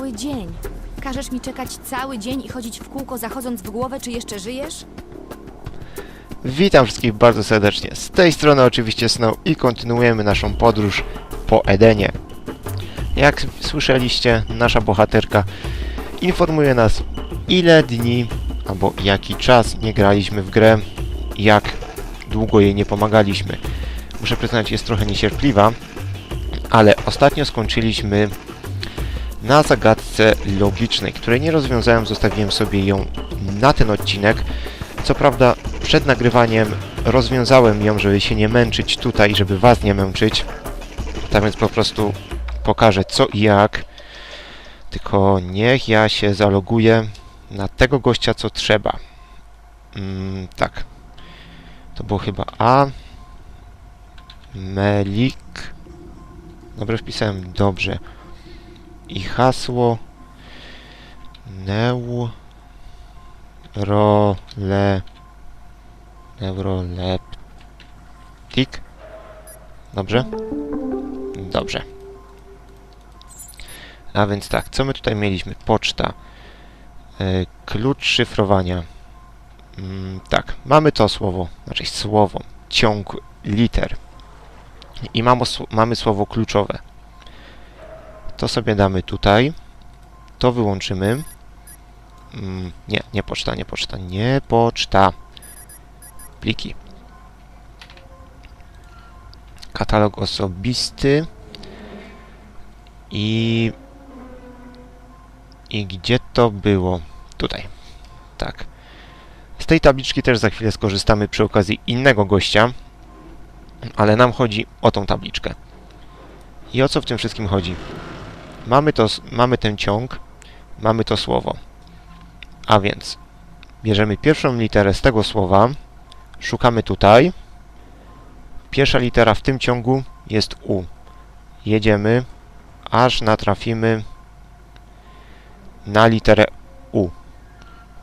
Cały dzień. Każesz mi czekać cały dzień i chodzić w kółko, zachodząc w głowę, czy jeszcze żyjesz? Witam wszystkich bardzo serdecznie. Z tej strony oczywiście Snow i kontynuujemy naszą podróż po Edenie. Jak słyszeliście, nasza bohaterka informuje nas, ile dni albo jaki czas nie graliśmy w grę, jak długo jej nie pomagaliśmy. Muszę przyznać, jest trochę niecierpliwa, ale ostatnio skończyliśmy na zagadce logicznej, której nie rozwiązałem, zostawiłem sobie ją na ten odcinek. Co prawda przed nagrywaniem rozwiązałem ją, żeby się nie męczyć tutaj, żeby was nie męczyć. Tak więc po prostu pokażę co i jak. Tylko niech ja się zaloguję na tego gościa, co trzeba. Mm, tak. To było chyba A. Melik. Dobrze wpisałem? Dobrze. I hasło. Neu. Role. Neuroleptik. Dobrze? Dobrze. A więc tak, co my tutaj mieliśmy? Poczta. E, klucz szyfrowania. Mm, tak, mamy to słowo, znaczy słowo, ciąg liter. I mamy słowo kluczowe. To sobie damy tutaj. To wyłączymy. Mm, nie, nie poczta, nie poczta, nie poczta. Pliki. Katalog osobisty. I... I gdzie to było? Tutaj. Tak. Z tej tabliczki też za chwilę skorzystamy przy okazji innego gościa. Ale nam chodzi o tą tabliczkę. I o co w tym wszystkim chodzi? Mamy, to, mamy ten ciąg, mamy to słowo. A więc bierzemy pierwszą literę z tego słowa, szukamy tutaj. Pierwsza litera w tym ciągu jest U. Jedziemy, aż natrafimy na literę U.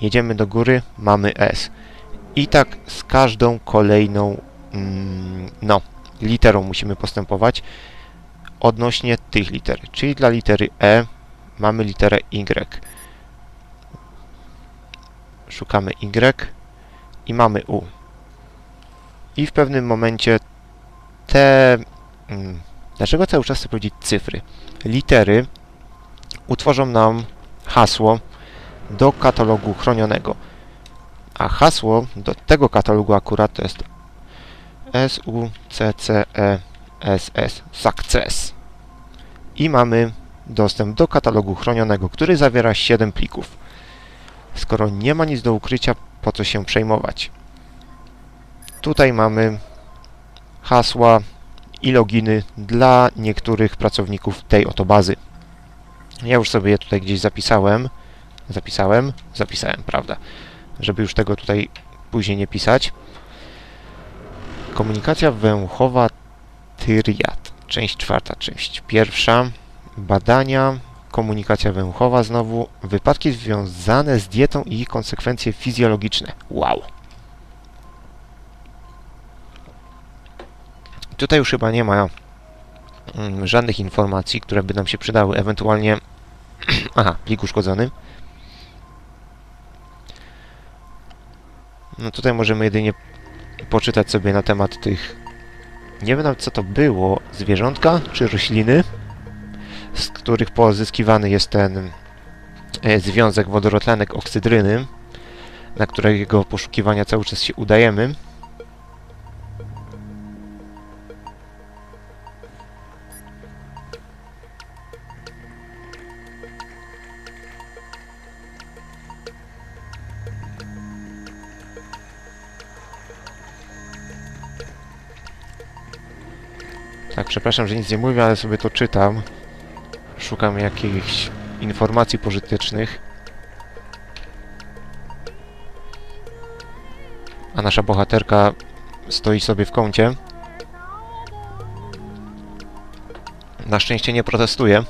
Jedziemy do góry, mamy S. I tak z każdą kolejną mm, no, literą musimy postępować odnośnie tych liter. Czyli dla litery E mamy literę Y. Szukamy Y i mamy U. I w pewnym momencie te... mm, Dlaczego cały czas chcę powiedzieć cyfry? Litery utworzą nam hasło do katalogu chronionego. A hasło do tego katalogu akurat to jest S U C C E S S Success. I mamy dostęp do katalogu chronionego, który zawiera 7 plików. Skoro nie ma nic do ukrycia, po co się przejmować? Tutaj mamy hasła i loginy dla niektórych pracowników tej oto bazy. Ja już sobie je tutaj gdzieś zapisałem. Zapisałem? Zapisałem, prawda. Żeby już tego tutaj później nie pisać. Komunikacja węchowa Tyriat. Część czwarta, część pierwsza. Badania, komunikacja węchowa znowu. Wypadki związane z dietą i konsekwencje fizjologiczne. Wow. Tutaj już chyba nie ma mm, żadnych informacji, które by nam się przydały. Ewentualnie... Aha, plik uszkodzony. No tutaj możemy jedynie poczytać sobie na temat tych... Nie wiem nawet co to było. Zwierzątka czy rośliny, z których pozyskiwany jest ten e, związek wodorotlenek oksydryny, na którego poszukiwania cały czas się udajemy. Tak, przepraszam, że nic nie mówię, ale sobie to czytam. Szukam jakichś informacji pożytecznych. A nasza bohaterka stoi sobie w kącie. Na szczęście nie protestuje.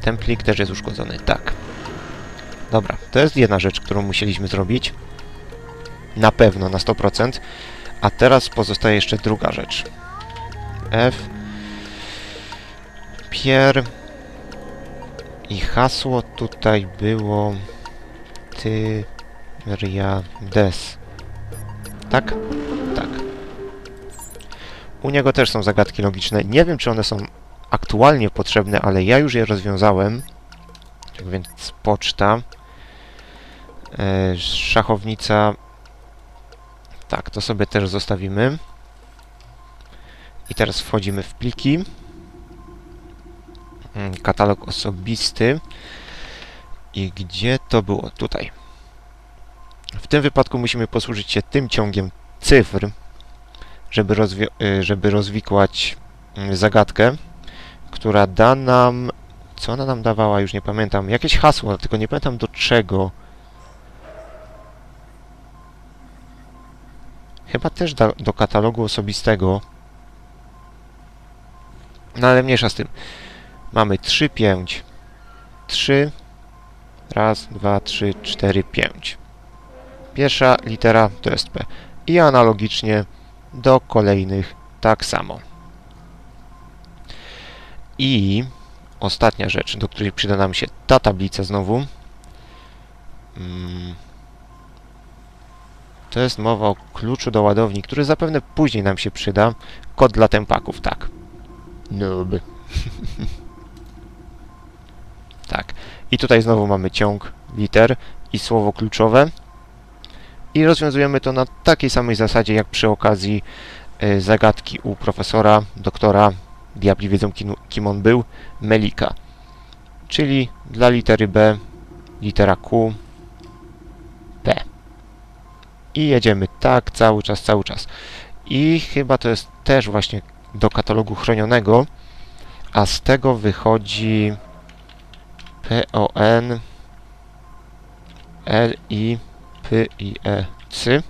Ten plik też jest uszkodzony, tak. Dobra, to jest jedna rzecz, którą musieliśmy zrobić. Na pewno, na 100%. A teraz pozostaje jeszcze druga rzecz. F. Pier. I hasło tutaj było... Tyriades. Tak? Tak. U niego też są zagadki logiczne. Nie wiem, czy one są aktualnie potrzebne, ale ja już je rozwiązałem. Tak więc poczta. E, szachownica. Tak, to sobie też zostawimy. I teraz wchodzimy w pliki. Mm, Katalog osobisty. I gdzie to było? Tutaj. W tym wypadku musimy posłużyć się tym ciągiem cyfr, żeby, rozwi- y, żeby rozwikłać mm, zagadkę, która da nam... Co ona nam dawała? Już nie pamiętam. Jakieś hasło, tylko nie pamiętam do czego. Chyba też da, do katalogu osobistego. No ale mniejsza z tym. Mamy 3, 5. 3. Raz, dwa, trzy, cztery, pięć. Pierwsza litera to jest P. I analogicznie do kolejnych tak samo. I ostatnia rzecz, do której przyda nam się ta tablica znowu. Mm. To jest mowa o kluczu do ładowni, który zapewne później nam się przyda. Kod dla tempaków, tak. Noob. tak. I tutaj znowu mamy ciąg liter i słowo kluczowe. I rozwiązujemy to na takiej samej zasadzie, jak przy okazji y, zagadki u profesora, doktora, diabli wiedzą kim, kim on był, Melika. Czyli dla litery B, litera Q. I jedziemy tak cały czas, cały czas. I chyba to jest też właśnie do katalogu chronionego, a z tego wychodzi P-O-N L-I P-I-E-C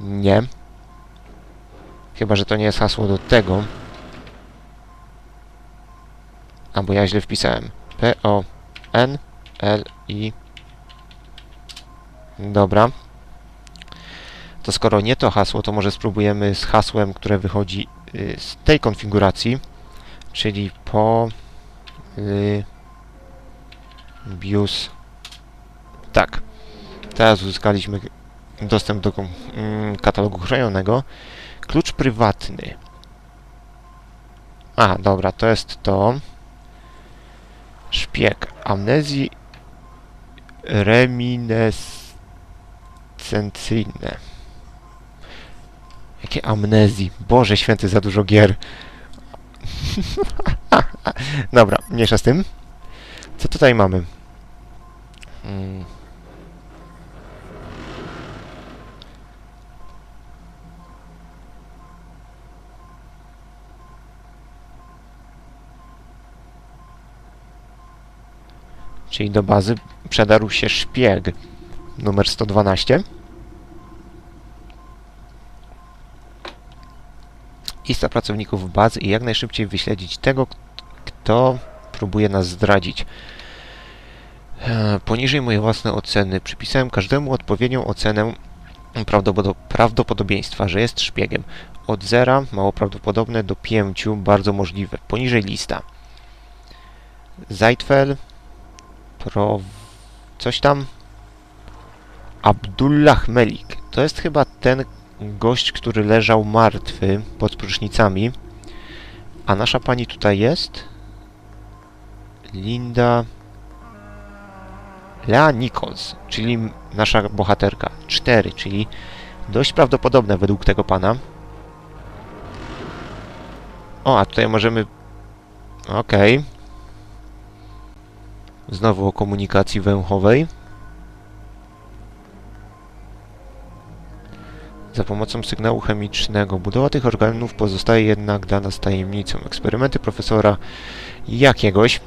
Nie. Chyba, że to nie jest hasło do tego. Albo ja źle wpisałem. P-O-N L-I Dobra. To skoro nie to hasło, to może spróbujemy z hasłem, które wychodzi y, z tej konfiguracji, czyli po y, bius. Tak. Teraz uzyskaliśmy dostęp do mm, katalogu chronionego. Klucz prywatny. A, dobra, to jest to. Szpieg. Amnezji reminiscencyjne. Jakie amnezji? Boże święty, za dużo gier. Dobra, mniejsza z tym. Co tutaj mamy? Mm. Czyli do bazy przedarł się szpieg numer 112. Lista pracowników bazy i jak najszybciej wyśledzić tego, kto próbuje nas zdradzić. E, Poniżej moje własne oceny. Przypisałem każdemu odpowiednią ocenę prawdopodo- prawdopodobieństwa, że jest szpiegiem. Od zera, mało prawdopodobne, do pięciu, bardzo możliwe. Poniżej lista. Zaitfel, Pro... coś tam? Abdullah Melik. To jest chyba ten gość, który leżał martwy pod prysznicami. A nasza pani tutaj jest? Linda... Lea Nichols, czyli nasza bohaterka. Cztery, czyli dość prawdopodobne według tego pana. O, a tutaj możemy... Okej. Znowu o komunikacji węchowej. Pomocą sygnału chemicznego. Budowa tych organów pozostaje jednak dla nas tajemnicą. Eksperymenty profesora jakiegoś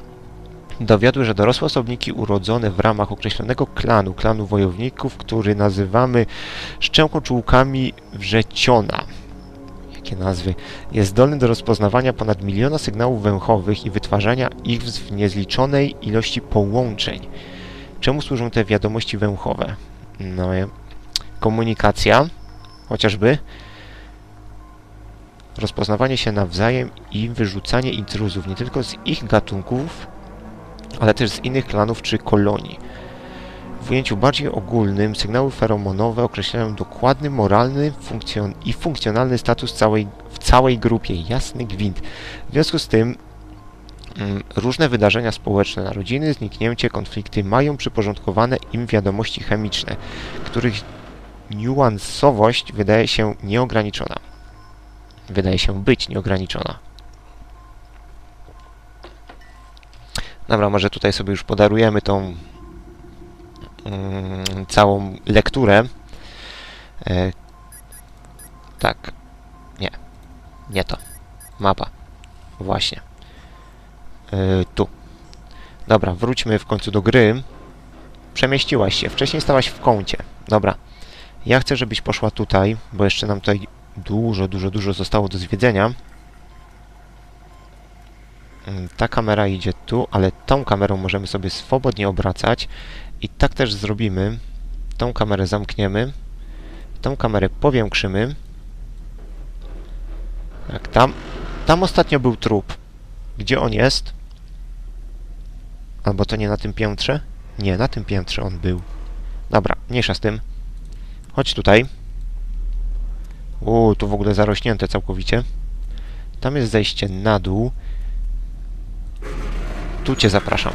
dowiodły, że dorosłe osobniki urodzone w ramach określonego klanu, klanu wojowników, który nazywamy szczękoczułkami wrzeciona. Jakie nazwy? Jest zdolny do rozpoznawania ponad miliona sygnałów węchowych i wytwarzania ich w niezliczonej ilości połączeń. Czemu służą te wiadomości węchowe? No, ja- komunikacja. Chociażby. Rozpoznawanie się nawzajem i wyrzucanie intruzów nie tylko z ich gatunków, ale też z innych klanów czy kolonii. W ujęciu bardziej ogólnym sygnały feromonowe określają dokładny moralny funkcjon i funkcjonalny status całej, w całej grupie. Jasny gwint. W związku z tym mm, różne wydarzenia społeczne, narodziny, zniknięcie, konflikty mają przyporządkowane im wiadomości chemiczne, których niuansowość wydaje się nieograniczona. Wydaje się być nieograniczona. Dobra, może tutaj sobie już podarujemy tą mm, całą lekturę. E, tak. Nie. Nie to. Mapa. Właśnie. E, tu. Dobra, wróćmy w końcu do gry. Przemieściłaś się. Wcześniej stałaś w kącie. Dobra. Ja chcę, żebyś poszła tutaj, bo jeszcze nam tutaj dużo, dużo, dużo zostało do zwiedzenia. Mm, Ta kamera idzie tu, ale tą kamerą możemy sobie swobodnie obracać. I tak też zrobimy. Tą kamerę zamkniemy. Tą kamerę powiększymy. Jak tam. Tam ostatnio był trup. Gdzie on jest? Albo to nie na tym piętrze? Nie, na tym piętrze on był. Dobra, mniejsza z tym. Chodź tutaj. Uuu, tu w ogóle zarośnięte całkowicie. Tam jest zejście na dół. Tu cię zapraszam.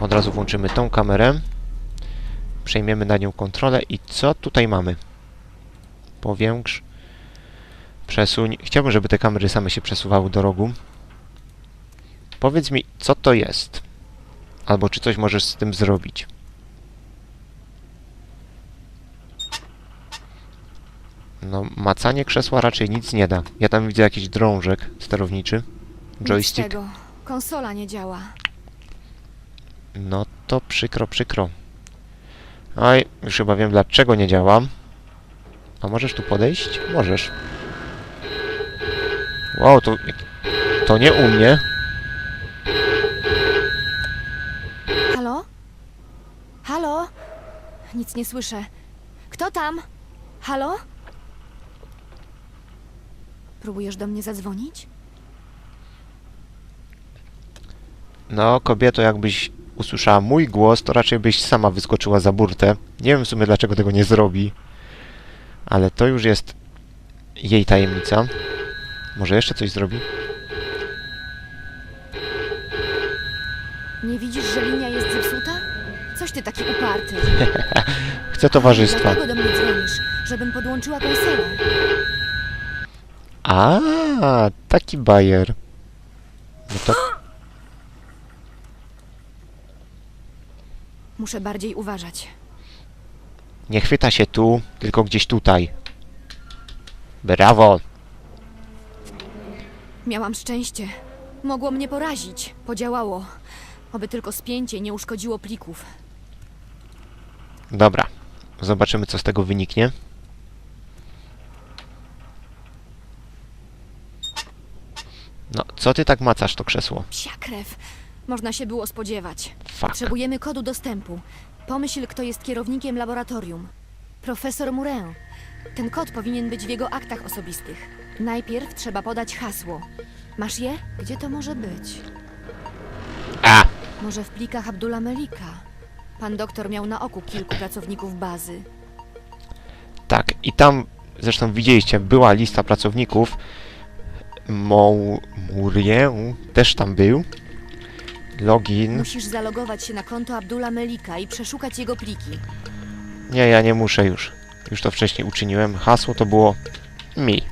Od razu włączymy tą kamerę. Przejmiemy na nią kontrolę i co tutaj mamy? Powiększ. Przesuń. Chciałbym, żeby te kamery same się przesuwały do rogu. Powiedz mi, co to jest? Albo czy coś możesz z tym zrobić? No, macanie krzesła raczej nic nie da. Ja tam widzę jakiś drążek sterowniczy. Nic Joystick. tego. Konsola nie działa. No to przykro, przykro. Oj, już chyba wiem dlaczego nie działa. A możesz tu podejść? Możesz. Wow, to... To nie u mnie. Halo? Halo? Nic nie słyszę. Kto tam? Halo? Próbujesz do mnie zadzwonić? No, kobieto, jakbyś usłyszała mój głos, to raczej byś sama wyskoczyła za burtę. Nie wiem w sumie, dlaczego tego nie zrobi. Ale to już jest jej tajemnica. Może jeszcze coś zrobi? Nie widzisz, że linia jest zepsuta? Coś ty taki uparty. Chcę towarzystwa. Dlaczego do mnie dzwonisz? Żebym podłączyła konsolę. A, taki bajer. No to Muszę bardziej uważać. nie chwyta się tu, tylko gdzieś tutaj. Brawo! Miałam szczęście. Mogło mnie porazić. Podziałało. Oby tylko spięcie nie uszkodziło plików. Dobra. Zobaczymy, co z tego wyniknie. No, co ty tak macasz to krzesło? Psia krew. Można się było spodziewać. Fuck. Potrzebujemy kodu dostępu. Pomyśl, kto jest kierownikiem laboratorium. Profesor Murin. Ten kod powinien być w jego aktach osobistych. Najpierw trzeba podać hasło. Masz je? Gdzie to może być? A! Może w plikach Abdullah Melika. Pan doktor miał na oku kilku pracowników bazy. Tak, i tam zresztą widzieliście, była lista pracowników. Mou Murien też tam był. Login. Musisz zalogować się na konto Abdullah Melika i przeszukać jego pliki. Nie, ja nie muszę już. Już to wcześniej uczyniłem. Hasło to było mi.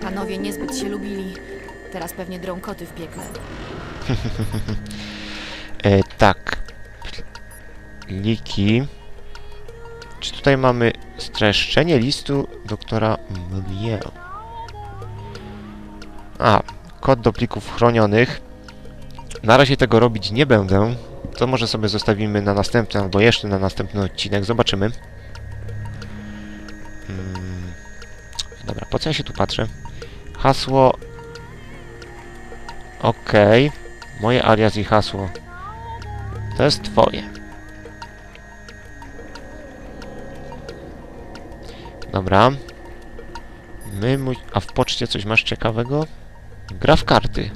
Panowie niezbyt się lubili. Teraz pewnie drą koty w piekle. E, tak. Liki. Czy tutaj mamy streszczenie listu doktora Mlier? A, kod do plików chronionych. Na razie tego robić nie będę. To może sobie zostawimy na następny albo jeszcze na następny odcinek. Zobaczymy. Mm, dobra, po co ja się tu patrzę? Hasło... Okej. Moje alias i hasło. To jest twoje. Dobra. My. A w poczcie coś masz ciekawego? Gra w karty.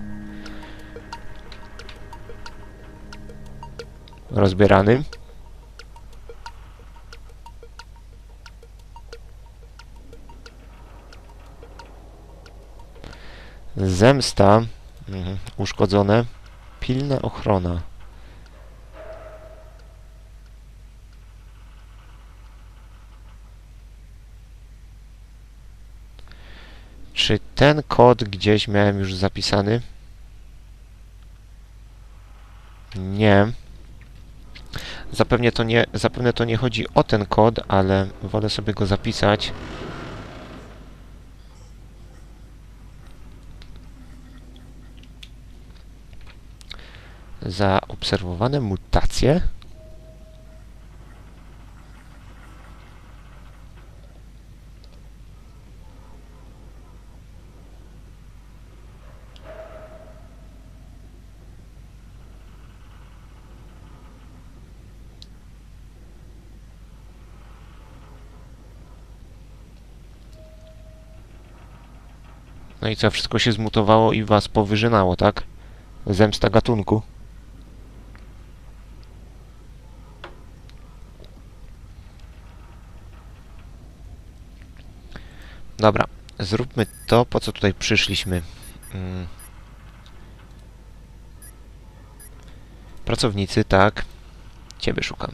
Rozbierany. Zemsta. Mhm. Uszkodzone. Pilna ochrona. Czy ten kod gdzieś miałem już zapisany? Nie. Zapewne to nie, zapewne to nie chodzi o ten kod, ale wolę sobie go zapisać. Zaobserwowane mutacje. No i co, wszystko się zmutowało i was powyżynało, tak? Zemsta gatunku. Dobra, zróbmy to, po co tutaj przyszliśmy. Mm. Pracownicy, tak. Ciebie szukam.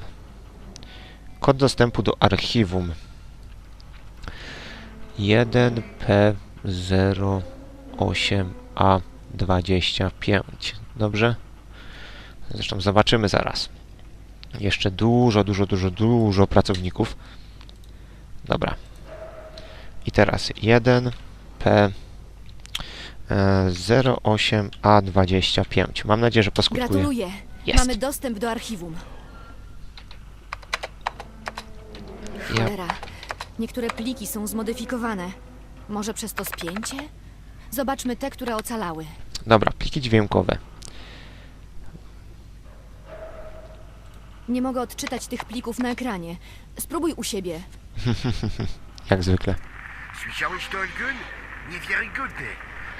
Kod dostępu do archiwum. 1P08A25. Dobrze? Zresztą zobaczymy zaraz. Jeszcze dużo, dużo, dużo, dużo pracowników. Dobra. I teraz 1P e, 08A25. Mam nadzieję, że poskutkuje. Gratuluję. Jest. Mamy dostęp do archiwum. Cholera. Niektóre pliki są zmodyfikowane. Może przez to spięcie? Zobaczmy te, które ocalały. dobra, pliki dźwiękowe. Nie mogę odczytać tych plików na ekranie. Spróbuj u siebie. Jak zwykle. Słyszałeś to, Elgun? Niewiarygodne.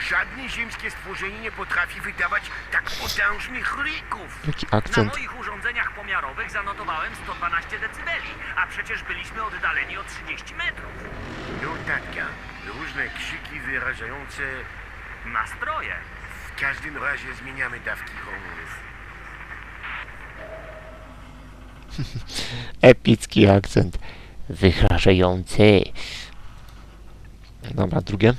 Żadne ziemskie stworzenie nie potrafi wydawać tak potężnych ryków. Jaki Na akcent? moich urządzeniach pomiarowych zanotowałem 112 decybeli, a przecież byliśmy oddaleni o 30 metrów. Notatka. Różne krzyki wyrażające... Nastroje. W każdym razie zmieniamy dawki hormonów. Epicki akcent. Wyrażający. Dobra, drugie.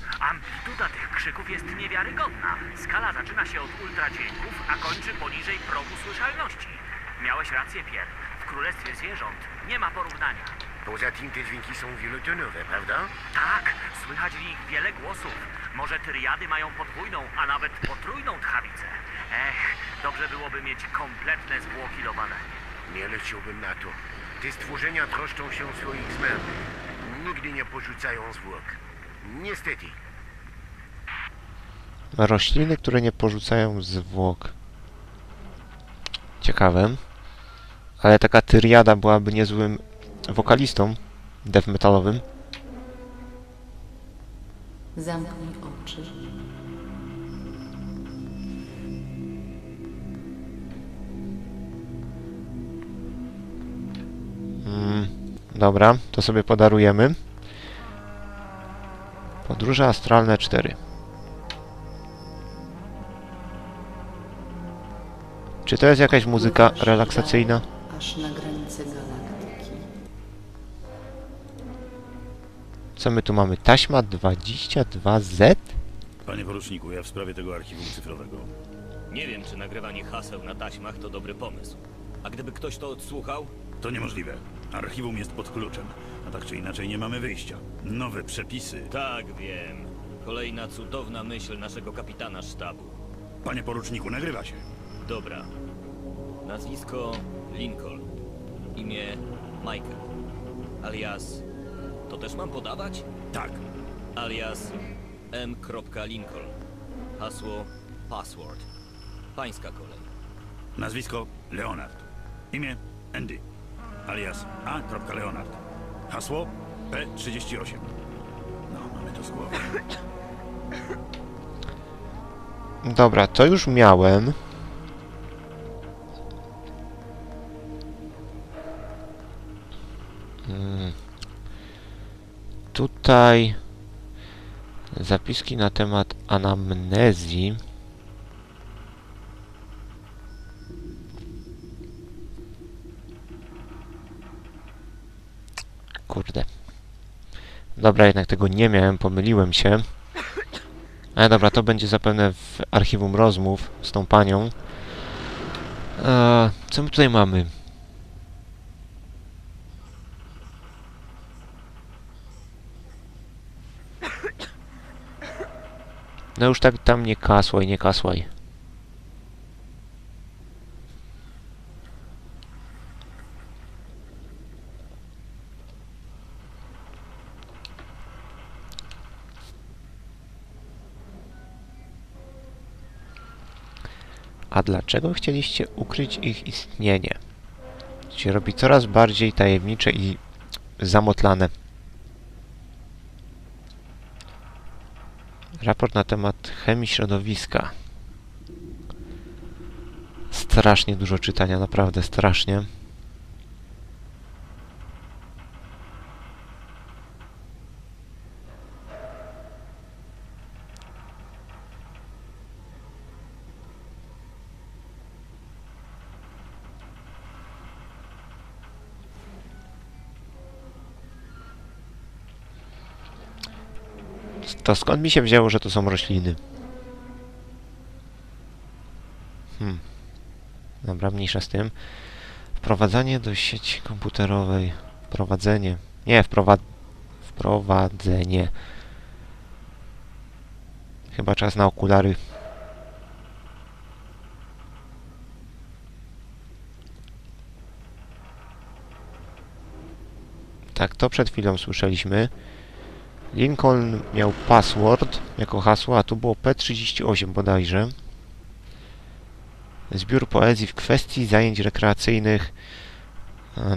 Krzyków jest niewiarygodna. Skala zaczyna się od ultradźwięków, a kończy poniżej progu słyszalności. Miałeś rację, Pierre. W królestwie zwierząt nie ma porównania. Poza tym te dźwięki są wielotonowe, prawda? Tak, słychać w nich wiele głosów. Może tyriady mają podwójną, a nawet potrójną tchawicę. Ech, dobrze byłoby mieć kompletne zwłoki lowane. Nie leciłbym na to. Te stworzenia troszczą się o swoich zmarłych. Nigdy nie porzucają zwłok. Niestety. Rośliny, które nie porzucają zwłok. Ciekawe. Ale taka tyriada byłaby niezłym wokalistą death metalowym. Zamknij oczy. Mm, dobra, to sobie podarujemy. Podróże astralne 4. Czy to jest jakaś muzyka relaksacyjna? Aż na granicę galaktyki. Co my tu mamy? Taśma 22Z? Panie poruczniku, ja w sprawie tego archiwum cyfrowego. Nie wiem, czy nagrywanie haseł na taśmach to dobry pomysł. A gdyby ktoś to odsłuchał? To niemożliwe. Archiwum jest pod kluczem, a tak czy inaczej nie mamy wyjścia. Nowe przepisy. Tak, wiem. Kolejna cudowna myśl naszego kapitana sztabu. Panie poruczniku, nagrywa się. Dobra. Nazwisko Lincoln. Imię Michael. Alias... To też mam podawać? Tak. Alias M. Lincoln. Hasło Password. Pańska kolej. Nazwisko Leonard. Imię Andy. Alias A. Leonard. Hasło P38. No, mamy to z głowy. Dobra, to już miałem. Mm. Tutaj zapiski na temat anamnezji. Kurde. Dobra, jednak tego nie miałem, pomyliłem się. Ale dobra, to będzie zapewne w archiwum rozmów z tą panią. Eee, co my tutaj mamy? No już tak tam nie kasłaj, nie kasłaj. A dlaczego chcieliście ukryć ich istnienie? Się robi coraz bardziej tajemnicze i zamotlane. Raport na temat chemii środowiska. Strasznie dużo czytania, naprawdę strasznie. To skąd mi się wzięło, że to są rośliny? Hmm. Dobra, mniejsza z tym. Wprowadzanie do sieci komputerowej. Wprowadzenie. Nie, wprowa... Wprowadzenie. Chyba czas na okulary. Tak, to przed chwilą słyszeliśmy. Lincoln miał password jako hasło, a tu było P38 bodajże. Zbiór poezji w kwestii zajęć rekreacyjnych.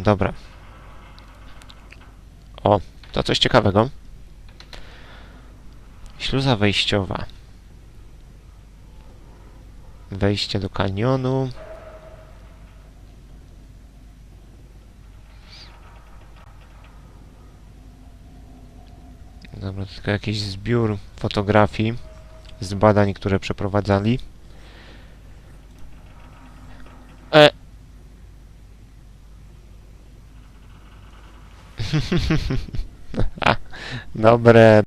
Dobra. O, to coś ciekawego. Śluza wejściowa. Wejście do kanionu. Dobra, tylko jakiś zbiór fotografii z badań, które przeprowadzali. E. Dobre,